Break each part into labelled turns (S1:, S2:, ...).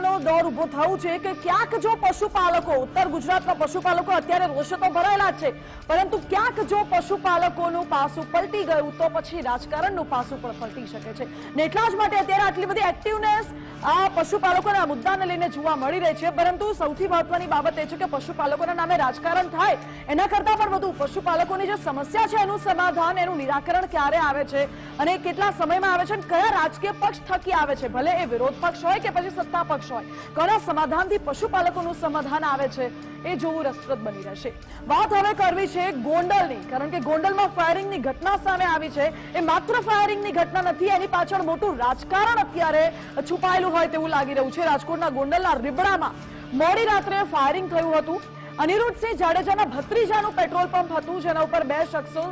S1: નો દોર ઊભો થયું છે કે ક્યાંક જો પશુપાલકો, ઉત્તર ગુજરાતના પશુપાલકો અત્યારે રોષે તો ભરાયેલા છે. પરંતુ ક્યાંક જો પશુપાલકોનું પાસું પલટી ગયું તો પછી રાજકારણનું પાસું પણ પલટી શકે છે. ને એટલા જ માટે અત્યારે આટલી બધી એક્ટિવનેસ આ પશુપાલકોના મુદ્દાને લઈને જોવા મળી રહી છે. પરંતુ સૌથી મહત્વની બાબત એ છે કે પશુપાલકોના નામે રાજકારણ થાય, એના કરતા પણ વધુ પશુપાલકોની જે સમસ્યા છે એનું સમાધાન, એનું નિરાકરણ ક્યારે આવે છે અને કેટલા સમયમાં આવે છે અને કયા રાજકીય પક્ષ થકી આવે છે. ભલે એ વિરોધ પક્ષ હોય કે પછી સત્તા પક્ષ હોય. કોના સમાધાનથી પશુપાલકોનું સમાધાન આવે છે. એ જોવું રસપ્રદ બની રહેશે. વાત હવે કરવી છે ગોંડલની. કારણ કે ગોંડલમાં ફાયરિંગની ઘટના સામે આવી છે. એ માત્ર ફાયરિંગની ઘટના નથી, એની પાછળ મોટું રાજકારણ અત્યારે છુપાયેલું હોય તેવું લાગી રહ્યું છે. રાજકોટના ગોંડલના રીબડામાં મોડી રાત્રે ફાયરિંગ થયું હતું. અનિરુદ્ધસિંહ જાડેજાના ભત્રીજાનું પેટ્રોલ પંપ હતું, જેના ઉપર બે શખ્સો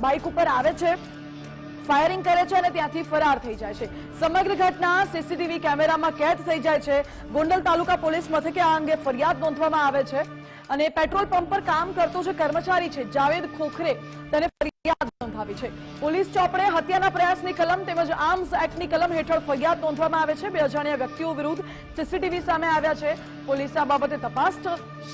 S1: બાઇક ઉપર આવે છે. ફાયરિંગ કરે છે અને ત્યાંથી ફરાર થઈ જાય છે. સમગ્ર ઘટના સીસીટીવી કેમેરામાં કેદ થઈ જાય છે. ગોંડલ તાલુકા પોલીસ મથકે આ અંગે ફરિયાદ નોંધવામાં આવે છે. અને પેટ્રોલ પંપ પર કામ કરતો જે કર્મચારી છે, જાવેદ ખોખરે, તેને તપાસ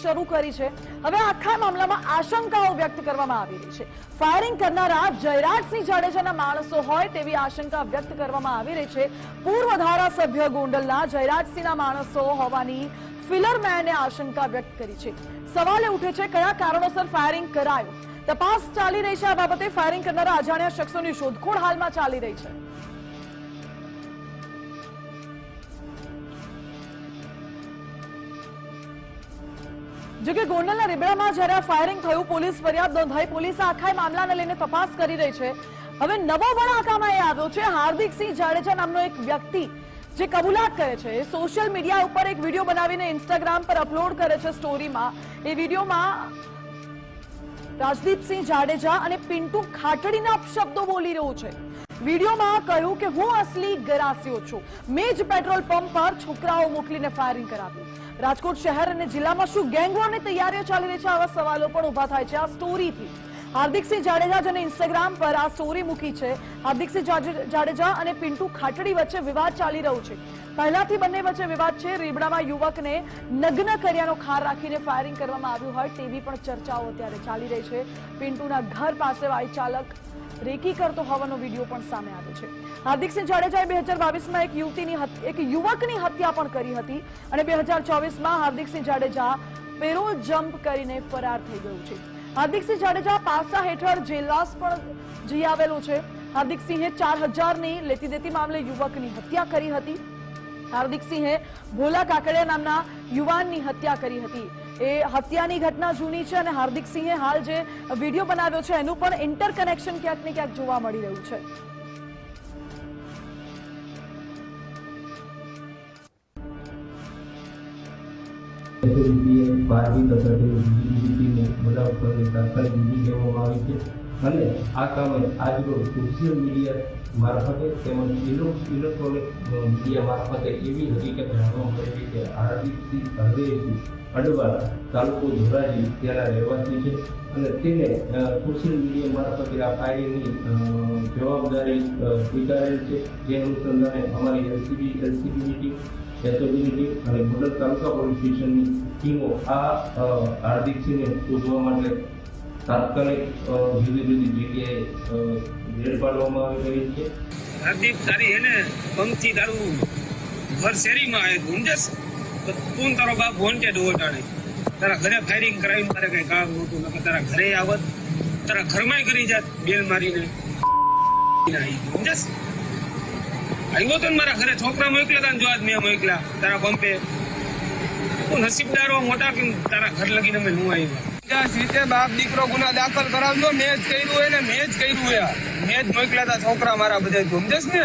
S1: શરૂ કરી છે. હવે આખા મામલામાં આશંકાઓ વ્યક્ત કરવામાં આવી રહી છે. ફાયરિંગ કરનારા જયરાજસિંહ જાડેજાના માણસો હોય તેવી આશંકા વ્યક્ત કરવામાં આવી રહી છે. પૂર્વ ધારાસભ્ય ગોંડલના જયરાજસિંહના માણસો હોવાની ફિલરમેને આશંકા વ્યક્ત કરી છે. સવાલ ઉઠે છે, કયા કારણોસર ફાયરિંગ કરાયું? તપાસ ચાલી રહી છે આ બાબતે ફાયરિંગ કરનારા અજાણ્યા શખ્સોની શોધખોળ હાલમાં ચાલી રહી છે. જોકે ગોંડલના રીબડામાં જ્યારે ફાયરિંગ થયું, પોલીસ ફરિયાદ નોંધાઈ. પોલીસ આખા મામલાને લઈને તપાસ કરી રહી છે. હવે નવો આખામાં એ આવ્યો છે. હાર્દિકસિંહ જાડેજા નામનો એક વ્યક્તિ જે કબૂલાત કરે છે. એ સોશિયલ મીડિયા ઉપર એક વીડિયો બનાવીને ઇન્સ્ટાગ્રામ પર અપલોડ કરે છે સ્ટોરીમાં એ વિડીયોમાં રાજદીપસિંહ જાડેજા અને પિન્ટુ ખાટડીના અપશબ્દો બોલી રહ્યો છે. વિડીયોમાં કહ્યું કે હું અસલી ગરાસીઓ છું. મેં જ પેટ્રોલ પંપ પર છોકરાઓ મોકલીને ફાયરિંગ કરાવ્યું રાજકોટ શહેર અને જિલ્લામાં શું ગેંગવોરની તૈયારીઓ ચાલી રહી છે? આવા સવાલો પણ ઊભા થાય છે આ સ્ટોરીથી હાર્દિકસિંહ જાડેજા જેને ઇન્સ્ટાગ્રામ પર આ સ્ટોરી મૂકી છે. હાર્દિકસિંહ જાડેજા અને પિન્ટુ ખાટડી વચ્ચે વિવાદ ચાલી રહ્યું છે. પહેલાથી બંને વચ્ચે વિવાદ છે. રીબડામાં યુવકને નગ્ન કર્યાનો ખાર રાખીને ફાયરિંગ કરવામાં આવ્યું હોય. તેવી પણ ચર્ચાઓ અત્યારે ચાલી રહી છે. પિન્ટુના ઘર પાસે વાહન ચાલક રેકી કરતો હોવાનો વીડિયો પણ સામે આવ્યો છે. હાર્દિકસિંહ જાડેજાએ બે હજાર બાવીસમાં એક યુવતીની એક યુવકની હત્યા પણ કરી હતી અને બે હજાર ચોવીસમાં હાર્દિકસિંહ જાડેજા પેરોલ જમ્પ કરીને ફરાર થઈ ગયું છે. હાર્દિકસિંહ જાડેજા પાસા હેઠળ જેલવાસ પણ જઈ આવેલો છે. હાર્દિકસિંહે ચાર હજારની લેતી દેતી મામલે યુવકની હત્યા કરી હતી. હાર્દિકસિંહે ભોલા કાકડિયા નામના યુવાનની હત્યા કરી હતી. એ હત્યાની ઘટના જૂની છે અને હાર્દિકસિંહે હાલ જે વીડિયો બનાવ્યો છે, એનું પણ ઇન્ટરકનેક્શન ક્યાંક ને ક્યાંક જોવા મળી રહ્યું છે.
S2: બારમી તથા બધા ઉપર તાત્કાલિક બીજી કહેવામાં આવી છે અને આ કામે આજરોજ સોશિયલ મીડિયા મારફતે તેમજ ઇલેક્ટ્રોનિક મીડિયા મારફતે એવી હકીકત જાણવા મળી છે કે હાર્દિકસિંહ હરદેવસિંહ અડવા તાલુકો ધોરાજી ત્યાંના રહેવાસી છે અને તેને સોશિયલ મીડિયા મારફતે આ ફાયરિંગની અ, જવાબદારી સ્વીકારેલ છે. જે અનુસંધાને અમારી એલસીબી એલસીબીની ટીમ એસઓબીની ટીમ અને મોડલ તાલુકા પોલીસ સ્ટેશનની ટીમો આ હાર્દિકસિંહને શોધવા માટે તાત્કાલિક જુદી જુદી જગ્યાએ રેડ પાડવામાં આવી રહી છે?
S3: હાર્દિક તારી એને પંક્તિ તારું ઘર શેરીમાં આવે ગુંજસ તો તું તારો બાપ વોન્ટેડ ઓટાડે તારા ઘરે ફાયરિંગ કરાવીને તારે કઈ કામ નહોતું, નકર તારા ઘરે આવત, તારા ઘરમાંય કરી જાત બેલ મારીને. ગુંજસ આવ્યો તો મારા ઘરે છોકરા મોકલ્યા હતા ને જો આજ મેં મોકલ્યા તારા પંપે. તું નસીબદારો મોટા કે તારા ઘર લગીને અમે હું આવ્યા?
S4: રીતે બાપ દીકરો ગુના દાખલ કરાવજો, મેં જ કર્યું હોય ને મેં જ કર્યું હોય મેં જ મોકલ્યા હતા છોકરા મારા બધા સમજસ ને?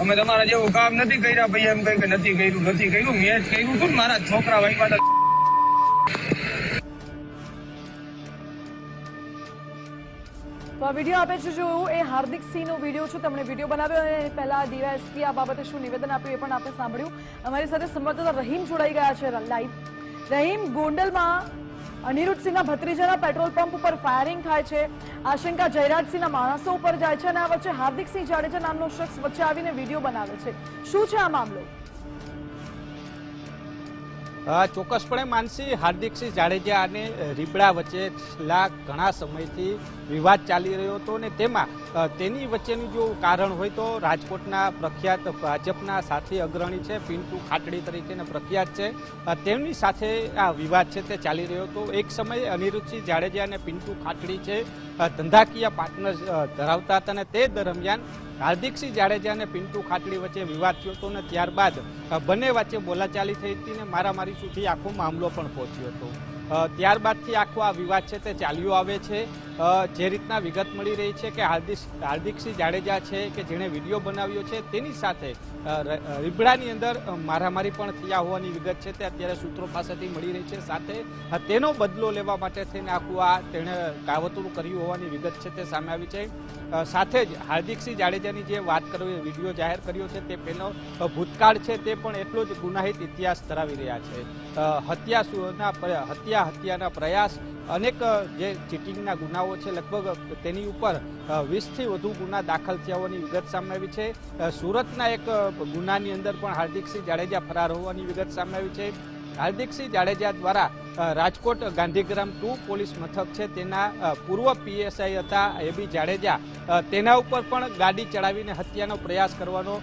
S4: અમે તમારા જેવું કામ નથી કર્યા ભાઈ, એમ કઈ કે નથી કર્યું નથી કર્યું, મેં જ કર્યું હતું મારા છોકરા વાઈફા
S1: તો આ વીડિયો આપે છે જોયું એ હાર્દિક સિંહનો વીડિયો છે, તેમણે વીડિયો બનાવ્યો અને પહેલા ડીવાયએસપી આ બાબતે શું નિવેદન આપ્યું એ પણ આપણે સાંભળ્યું. અમારી સાથે સંવાદદાતા રહીમ જોડાઈ ગયા છે લાઈવ રહીમ, ગોંડલમાં અનિરુદ્ધસિંહના ભત્રીજાના પેટ્રોલ પંપ ઉપર ફાયરિંગ થાય છે. આશંકા જયરાજસિંહના માણસો ઉપર જાય છે અને આ વચ્ચે હાર્દિકસિંહ જાડેજા નામનો શખ્સ વચ્ચે આવીને વીડિયો બનાવે છે. શું છે આ મામલો?
S5: ચોક્કસપણે માનસી હાર્દિકસિંહ જાડેજા અને રીબડા વચ્ચે છેલ્લા ઘણા સમયથી વિવાદ ચાલી રહ્યો હતો અને તેમાં તેની વચ્ચેનું જો કારણ હોય તો રાજકોટના પ્રખ્યાત ભાજપના સાથી અગ્રણી છે, પિન્ટુ ખાટડી તરીકેને પ્રખ્યાત છે. તેમની સાથે આ વિવાદ છે તે ચાલી રહ્યો હતો. એક સમયે અનિરુદ્ધસિંહ જાડેજા અને પિન્ટુ ખાટડી છે ધંધાકીય પાર્ટનર ધરાવતા હતા અને તે દરમિયાન હાર્દિકસિંહ જાડેજા અને પિન્ટુ ખાટડી વચ્ચે વિવાદ થયો હતો અને ત્યારબાદ બંને વચ્ચે બોલાચાલી થઈ હતી ને મારામારી સુધી આખો મામલો પણ પહોંચ્યો હતો. ત્યારબાદથી આખો આ વિવાદ છે તે ચાલ્યો આવે છે. જે રીતના વિગત મળી રહી છે કે હાર્દિક હાર્દિકસિંહ જાડેજા છે કે જેણે વીડિયો બનાવ્યો છે, તેની સાથે રીબડાની અંદર મારામારી પણ થયા હોવાની વિગત છે. તે અત્યારે સૂત્રો પાસેથી મળી રહી છે. સાથે તેનો બદલો લેવા માટે થઈને આખું આ તેણે કાવતરું કર્યું હોવાની વિગત છે, તે સામે આવી છે. સાથે જ હાર્દિકસિંહ જાડેજાની જે વાત કરવી વીડિયો જાહેર કર્યો છે, તે પેનો ભૂતકાળ છે, તે પણ એટલો જ ગુનાહિત ઇતિહાસ ધરાવી રહ્યા છે. હત્યા હત્યા હત્યાના પ્રયાસ અનેક જે ચીટિંગના ગુનાઓ છે, લગભગ તેની ઉપર વીસથી વધુ ગુના દાખલ થયા હોવાની વિગત સામે આવી છે. સુરતના એક ગુનાની અંદર પણ હાર્દિકસિંહ જાડેજા ફરાર હોવાની વિગત સામે આવી છે. હાર્દિકસિંહ જાડેજા દ્વારા રાજકોટ ગાંધીગ્રામ ટુ પોલીસ મથક છે. તેના પૂર્વ પીએસઆઈ હતા એબી જાડેજા. તેના ઉપર પણ ગાડી ચડાવીને હત્યાનો પ્રયાસ કરવાનો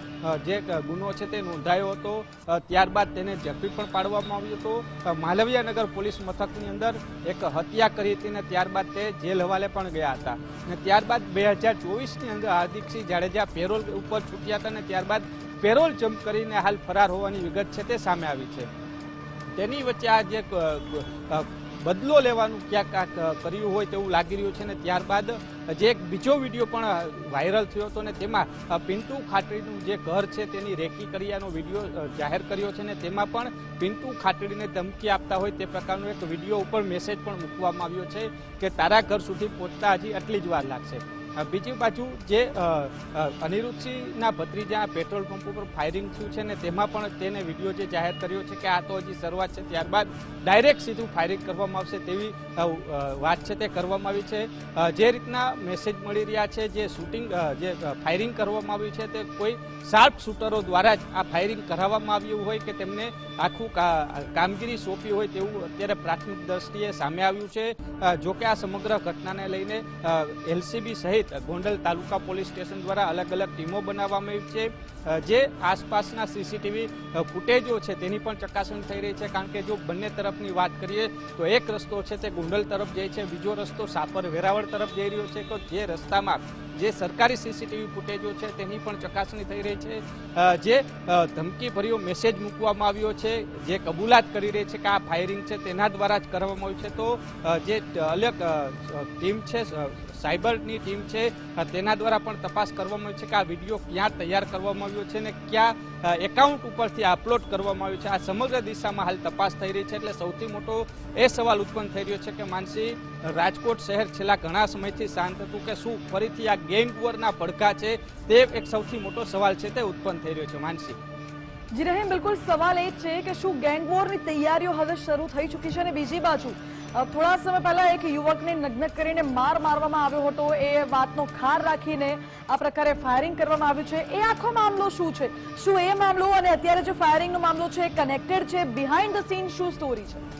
S5: જે ગુનો છે તે નોંધાયો હતો. ત્યારબાદ તેને ઝડપી પણ પાડવામાં આવ્યો હતો. માલવીયાનગર પોલીસ મથકની અંદર એક હત્યા કરી હતી ને ત્યારબાદ તે જેલ હવાલે પણ ગયા હતા. અને ત્યારબાદ બે હજાર ચોવીસની અંદર હાર્દિકસિંહ જાડેજા પેરોલ ઉપર છૂટ્યા હતા ને ત્યારબાદ પેરોલ જમ્પ કરીને હાલ ફરાર હોવાની વિગત છે તે સામે આવી છે. તેની વચ્ચે આ જે બદલો લેવાનું ક્યાંક આ કર્યું હોય તેવું લાગી રહ્યું છે ને ત્યારબાદ જે એક બીજો વીડિયો પણ વાયરલ થયો હતો ને તેમાં પિન્ટુ ખાટડીનું જે ઘર છે તેની રેકી કર્યાનો વીડિયો જાહેર કર્યો છે ને તેમાં પણ પિન્ટુ ખાટડીને ધમકી આપતા હોય તે પ્રકારનો એક વીડિયો ઉપર મેસેજ પણ મૂકવામાં આવ્યો છે કે તારા ઘર સુધી પહોંચતા હજી આટલી જ વાર લાગશે. બીજી બાજુ જે અનિરુદ્ધસિંહના ભત્રીજા પેટ્રોલ પંપ ઉપર ફાયરિંગ થયું છે ને તેમાં પણ તેને વીડિયો જે જાહેર કર્યો છે કે આ તો હજી શરૂઆત છે, ત્યારબાદ ડાયરેક્ટ સીધું ફાયરિંગ કરવામાં આવશે તેવી વાત છે તે કરવામાં આવી છે. જે રીતના મેસેજ મળી રહ્યા છે, જે શૂટિંગ જે ફાયરિંગ કરવામાં આવ્યું છે તે કોઈ શાર્પ શૂટરો દ્વારા જ આ ફાયરિંગ કરાવવામાં આવ્યું હોય કે તેમને આખું કામગીરી સોંપી હોય તેવું અત્યારે પ્રાથમિક દ્રષ્ટિએ સામે આવ્યું છે. જોકે આ સમગ્ર ઘટનાને લઈને એલસીબી સહિત ગોંડલ તાલુકા પોલીસ સ્ટેશન દ્વારા અલગ અલગ ટીમો બનાવવામાં આવી છે. જે આસપાસના સીસીટીવી ફૂટેજો છે તેની પણ ચકાસણી થઈ રહી છે. કારણ કે જો બંને તરફની વાત કરીએ, તો એક રસ્તો છે તે ગોંડલ તરફ જાય છે, બીજો રસ્તો સાપર વેરાવળ તરફ જઈ રહ્યો છે. તો જે રસ્તામાં જે સરકારી સીસીટીવી ફૂટેજો છે તેની પણ ચકાસણી થઈ રહી છે. જે ધમકીભર્યો મેસેજ મૂકવામાં આવ્યો છે, જે કબૂલાત કરી રહી છે કે આ ફાયરિંગ છે તેના દ્વારા જ કરવામાં આવ્યું છે. તો જે અલગ ટીમ છે સાયબરની ટીમ છે. તેના દ્વારા પણ તપાસ કરવામાં આવી છે કે આ વીડિયો ક્યાં તૈયાર કરવામાં આવ્યો છે ને ક્યાં એકાઉન્ટ ઉપરથી અપલોડ કરવામાં આવ્યું છે. આ સમગ્ર દિશામાં હાલ તપાસ થઈ રહી છે એટલે સૌથી મોટો એ સવાલ ઉત્પન્ન થઈ રહ્યો છે કે માનસી, રાજકોટ શહેર છેલ્લા ઘણા સમયથી શાંત હતું કે શું ફરીથી આ ગેંગ વોરના પડઘા છે? તે એક સૌથી મોટો સવાલ છે તે ઉત્પન્ન થઈ રહ્યો છે. માનસી.
S1: જી, રહીમ, બિલકુલ સવાલ એ છે કે શું ગેંગવોરની તૈયારીઓ હવે શરૂ થઈ ચૂકી છે? અને બીજી બાજુ થોડા સમય પહેલા એક યુવકને નગ્ન કરીને માર મારવામાં આવ્યો હતો. એ વાતનો ખાર રાખીને આ પ્રકારે ફાયરિંગ કરવામાં આવ્યું છે. એ આખો મામલો શું છે? શું એ મામલો અને અત્યારે જે ફાયરિંગનો મામલો છે કનેક્ટેડ છે? બિહાઇન્ડ ધ સીન શું સ્ટોરી છે?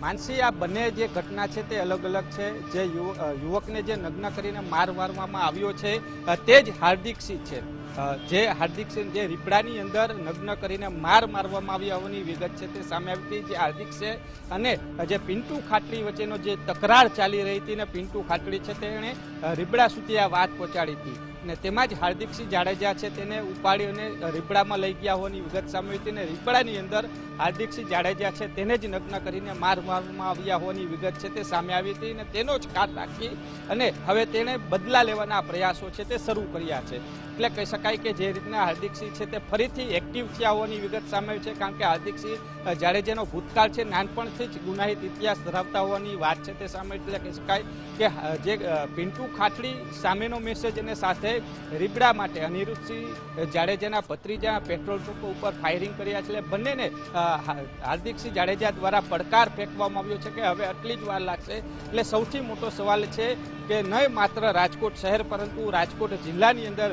S5: માનસી, આ બંને જે ઘટના છે તે અલગ અલગ છે. જે યુવ- યુવકને જે નગ્ન કરીને માર મારવામાં આવ્યો છે તે જ હાર્દિક સિંહ છે. અ, હાર્દિક સેન જે રીપડાની અંદર નગ્ન કરીને માર મારવામાં આવ્યા હોવાની વિગત છે તે સામે આવી હતી. જે હાર્દિક છે અને જે પિન્ટુ ખાટડી વચ્ચેનો જે તકરાર ચાલી રહી હતી ને પિન્ટુ ખાટડી છે તેણે રીબડા સુધી આ વાત પહોંચાડી હતી. અને તેમાં જ હાર્દિકસિંહ જાડેજા છે તેને ઉપાડી અને રીબડામાં લઈ ગયા હોવાની વિગત સામે હતી અને રીબડાની અંદર હાર્દિકસિંહ જાડેજા છે તેને જ નગ્ન કરીને માર મારવામાં આવ્યા હોવાની વિગત છે તે સામે આવી હતી અને તેનો જ કાટ રાખી અને હવે તેણે બદલા લેવાના પ્રયાસો છે તે શરૂ કર્યા છે. એટલે કહી શકાય કે જે રીતના હાર્દિકસિંહ છે તે ફરીથી એક્ટિવ થયા હોવાની વિગત સામે છે કારણ કે હાર્દિકસિંહ જાડેજાનો ભૂતકાળ છે નાનપણથી જ ગુનાહિત ઇતિહાસ ધરાવતા હોવાની વાત છે તે સામે એટલે કહી શકાય કે જે પિન્ટુ ખાટડી સામેનો મેસેજ અને સાથે રીબડા માટે અનિરુદ્ધસિંહ જાડેજાના ભત્રીજા પેટ્રોલ પંપ ઉપર ફાયરિંગ કર્યા છે. બંનેને હાર્દિકસિંહ જાડેજા દ્વારા પડકાર ફેંકવામાં આવ્યો છે કે હવે આટલી જ વાર લાગશે. એટલે સૌથી મોટો સવાલ છે કે નહીં માત્ર રાજકોટ શહેર, પરંતુ રાજકોટ જિલ્લાની અંદર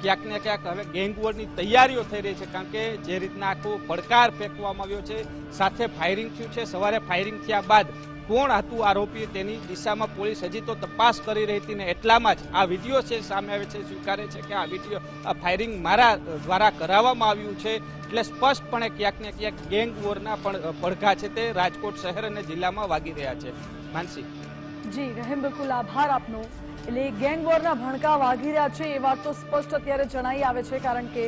S5: ક્યાંક ને ક્યાંક હવે ગેંગવોરની તૈયારીઓ થઈ રહી છે, કારણ કે જે રીતના આખો પડકાર ફેંકવામાં આવ્યો છે, સાથે ફાયરિંગ થયું છે, સવારે ફાયરિંગ થયા બાદ કોણ હતું આરોપી તેની દિશામાં પોલીસ હજી તો તપાસ કરી રહી હતી ને એટલામાં જ આ વીડિયો છે, સામે આવે છે, સ્વીકારે છે કે આ વીડિયો આ ફાયરિંગ મારા દ્વારા કરાવવામાં આવ્યું છે, એટલે સ્પષ્ટપણે ક્યાંક ને ક્યાંક ગેંગ વોરના પણ પડઘા છે તે રાજકોટ શહેર અને જિલ્લામાં વાગી રહ્યા છે. માનસી.
S1: જી, રહેમ બિલકુલ આભાર આપનો. એટલે ગેંગ વોરના ભણકા વાગી રહ્યા છે, એ વાત તો સ્પષ્ટ અત્યારે જણાઈ આવે છે, કારણ કે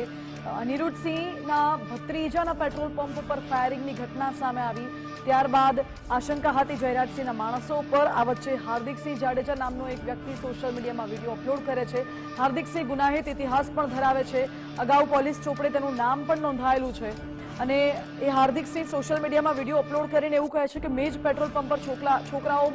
S1: અનિરુદ્ધસિંહના ભત્રીજાના પેટ્રોલ પંપ ઉપર ફાયરિંગની ઘટના સામે આવી. ત્યારબાદ આશંકા હતી જયરાજસિંહના માણસો ઉપર, આ વચ્ચે હાર્દિકસિંહ જાડેજા નામનો એક વ્યક્તિ સોશિયલ મીડિયામાં વીડિયો અપલોડ કરે છે. હાર્દિકસિંહ ગુનાહિત ઇતિહાસ પણ ધરાવે છે. અગાઉ પોલીસ ચોપડે તેનું નામ પણ નોંધાયેલું છે. અને એ હાર્દિક સિંહ સોશિયલ મીડિયામાં વીડિયો અપલોડ કરીને એવું કહે છે કે મેં જ પેટ્રોલ પંપ પર છોકરા છોકરાઓ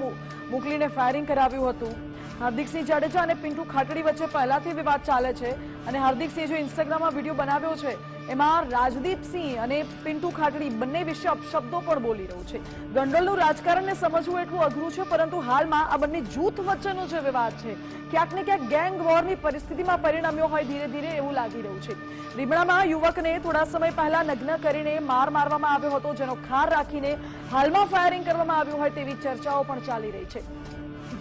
S1: મોકલીને ફાયરિંગ કરાવ્યું હતું. હાર્દિકસિંહ જાડેજા અને પિન્ટુ ખાટડી વચ્ચે પહેલાથી વિવાદ ચાલે છે. અને હાર્દિકસિંહ જો ઇન્સ્ટાગ્રામમાં વીડિયો બનાવ્યો છે એમાં રાજદીપસિંહ અને પિન્ટુ ખાટડી બંને વિશે અપશબ્દો પણ બોલી રહ્યું છે. ગંડલનું રાજકારણને સમજવું એટલું અઘરું છે, પરંતુ હાલમાં આ બંને જૂથ વચ્ચેનો જે વિવાદ છે, ક્યાંક ને ક્યાંક ગેંગ વોરની પરિસ્થિતિમાં પરિણમ્યો હોય ધીરે ધીરે એવું લાગી રહ્યું છે. રીમણામાં યુવકને થોડા સમય પહેલા નગ્ન કરીને માર મારવામાં આવ્યો હતો, જેનો ખાર રાખીને હાલમાં ફાયરિંગ કરવામાં આવ્યું હોય તેવી ચર્ચાઓ પણ ચાલી રહી છે.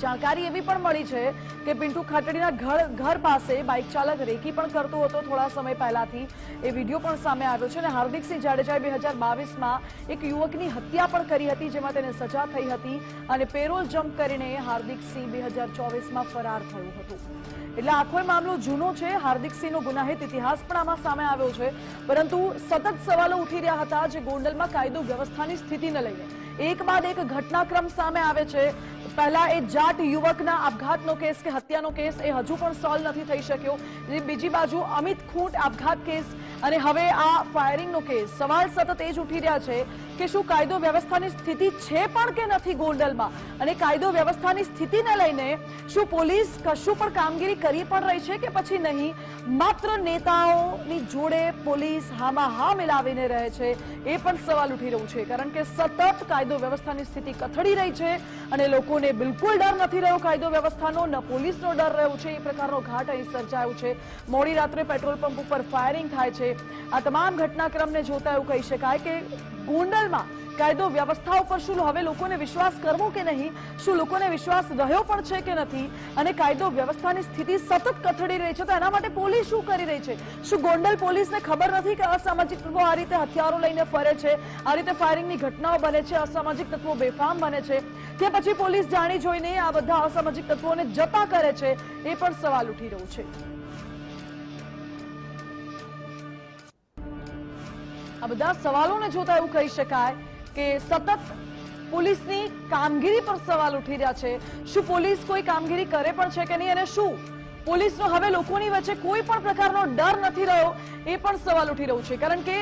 S1: જાણકારી એવી પણ મળી છે કે પિન્ટુ ખાટડીના ઘર ઘર પાસે બાઇક ચાલક રેકી પણ કરતો હતો થોડા સમય પહેલાથી. એ વીડિયો પણ સામે આવ્યો છે અને હાર્દિકસિંહ જાડેજાએ બે હજાર બાવીસમાં એક યુવકની હત્યા પણ કરી હતી, જેમાં તેને સજા થઈ હતી અને પેરોલ જમ્પ કરીને હાર્દિકસિંહ બે હજાર ચોવીસમાં ફરાર થયું હતું. એટલે આખો મામલો જૂનો છે હાર્દિકસિંહનો ગુનાહિત ઇતિહાસ પણ આમાં સામે આવ્યો છે. પરંતુ સતત સવાલો ઉઠી રહ્યા હતા જે ગોંડલમાં કાયદો વ્યવસ્થાની સ્થિતિને લઈને. એક બાદ એક ઘટનાક્રમ સામે આવે છે. પહેલા એ જાટ યુવકના આપઘાતનો કેસ કે હત્યાનો કેસ એ હજુ પણ સોલ્વ નથી થઈ શક્યો. બીજી બાજુ અમિત ખૂંટ આપઘાત કેસ અને હવે આ ફાયરિંગનો કેસ. સવાલ સતત એ જ ઉઠી રહ્યા છે કે શું કાયદો વ્યવસ્થાની સ્થિતિ છે પણ કે નથી ગોંડલમાં? અને કાયદો વ્યવસ્થાની સ્થિતિને લઈને શું પોલીસ કશું પણ કામગીરી કરી પણ રહી છે કે પછી નહીં? માત્ર નેતાઓની જોડે પોલીસ હામાં હા મિલાવીને રહે છે એ પણ સવાલ ઉઠી રહ્યું છે. કારણ કે સતત કાયદો વ્યવસ્થાની સ્થિતિ કથળી રહી છે અને લોકોને બિલકુલ ડર નથી રહ્યો કાયદો વ્યવસ્થાનો, ન પોલીસનો ડર રહ્યો છે, એ પ્રકારનો ઘાટ અહીં સર્જાયો છે. મોડી રાત્રે પેટ્રોલ પંપ ઉપર ફાયરિંગ થાય છે. આ તમામ ઘટનાક્રમને જોતા એવું કહી શકાય કે ગોંડલમાં કાયદો વ્યવસ્થા ઉપર શું હવે લોકોને વિશ્વાસ કરવો કે નહીં? શું લોકોને વિશ્વાસ રહ્યો પણ છે કે નથી? અને કાયદો વ્યવસ્થાની સ્થિતિ સતત કથળી રહી છે, તો એના માટે પોલીસ શું કરી રહી છે? શું ગોંડલ પોલીસને ખબર નથી કે અસામાજિક તત્વો આ રીતે હથિયારો લઈને ફરે છે? આ રીતે ફાયરિંગની ઘટનાઓ બને છે અસામાજિક તત્વો બેફામ બને છે? કે પછી પોલીસ જાણી જોઈને આ બધા અસામાજિક તત્વોને જતા કરે છે? એ પણ સવાલ ઉઠી રહ્યો છે. આ બધા સવાલોને જોતા એવું કહી શકાય કે સતત પોલીસની કામગીરી પર સવાલ ઉઠી રહ્યા છે. શું પોલીસ કોઈ કામગીરી કરે પણ છે કે નહીં? અને શું પોલીસનો હવે લોકોની વચ્ચે કોઈ પણ પ્રકારનો ડર નથી રહ્યો? એ પણ સવાલ ઉઠી રહ્યો છે. કારણ કે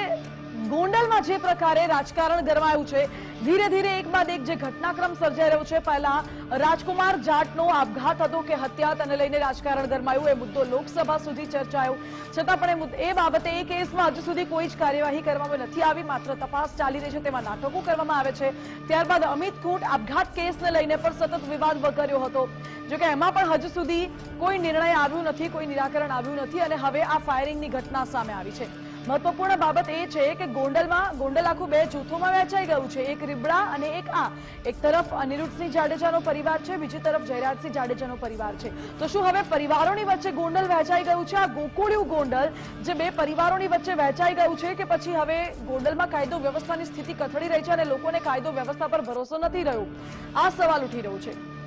S1: ગોંડલમાં જે પ્રકારે રાજકારણ ગરમાયું છે, ધીરે ધીરે એક બાદ એક જે ઘટનાક્રમ સર્જાઈ રહ્યો છે, પહેલા રાજકુમાર જાટનો આપઘાત હતો કે હત્યા તેને લઈને રાજકારણ ગરમાયું, એ મુદ્દો લોકસભા સુધી ચર્ચાયો. છતાં પણ એ બાબતે એ કેસમાં હજુ સુધી કોઈ જ કાર્યવાહી કરવામાં નથી આવી, માત્ર તપાસ ચાલી રહી છે, તેમાં નાટકો કરવામાં આવે છે. ત્યારબાદ અમિત કૂટ આપઘાત કેસને લઈને પણ સતત વિવાદ વકર્યો હતો. જોકે એમાં પણ હજુ સુધી કોઈ નિર્ણય આવ્યું નથી, કોઈ નિરાકરણ આવ્યું નથી, અને હવે આ ફાયરિંગની ઘટના સામે આવી છે. મહત્વપૂર્ણ બાબત એ છે કે ગોંડલમાં, ગોંડલ આખું બે જૂથોમાં વહેંચાઈ ગયું છે. એક રીબડા અને એક આ એક તરફ અનિરુદ્ધસિંહ જાડેજાનો પરિવાર છે, બીજી તરફ જયરાજસિંહ જાડેજાનો પરિવાર છે. તો શું હવે પરિવારોની વચ્ચે ગોંડલ વહેંચાઈ ગયું છે? આ ગોકુળિયું ગોંડલ જે બે પરિવારોની વચ્ચે વહેંચાઈ ગયું છે કે પછી હવે ગોંડલમાં કાયદો વ્યવસ્થાની સ્થિતિ કથળી રહી છે અને લોકોને કાયદો વ્યવસ્થા પર ભરોસો નથી રહ્યો? આ સવાલ ઉઠી રહ્યો છે.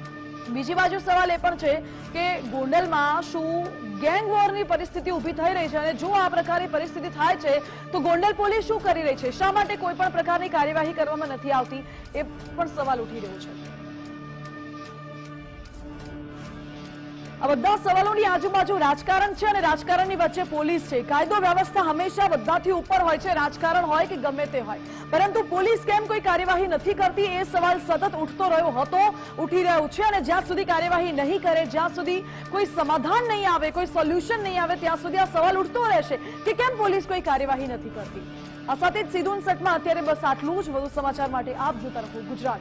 S1: બીજી બાજુ સવાલ એ પણ છે કે ગોંડલમાં શું ગેંગ વોરની પરિસ્થિતિ ઊભી થઈ રહી છે અને જો આ પ્રકારની પરિસ્થિતિ થાય છે, તો ગોંડલ પોલીસ શું કરી રહી છે? શા માટે કોઈ પણ પ્રકારની કાર્યવાહી કરવામાં નથી આવતી? એ પણ સવાલ ઉઠી રહ્યો છે. આ બધા સવાલોની આજુબાજુ રાજકારણ છે અને રાજકારણની વચ્ચે પોલીસ છે. કાયદો વ્યવસ્થા હંમેશા બધાથી ઉપર હોય છે. રાજકારણ હોય કે ગમે તે હોય. પરંતુ પોલીસ કેમ કોઈ કાર્યવાહી નથી કરતી? એ સવાલ સતત ઉઠતો રહ્યો હતો, ઉઠી રહ્યો છે અને જ્યાં સુધી કાર્યવાહી નહીં કરે, જ્યાં સુધી કોઈ સમાધાન નહીં આવે, કોઈ સોલ્યુશન નહીં આવે, ત્યાં સુધી આ સવાલ ઉઠતો રહેશે કે કેમ પોલીસ કોઈ કાર્યવાહી નથી કરતી? આ સાથે જ સીધું સટમાં અત્યારે બસ આટલું જ. વધુ સમાચાર માટે આપ જોતા રહો ગુજરાત.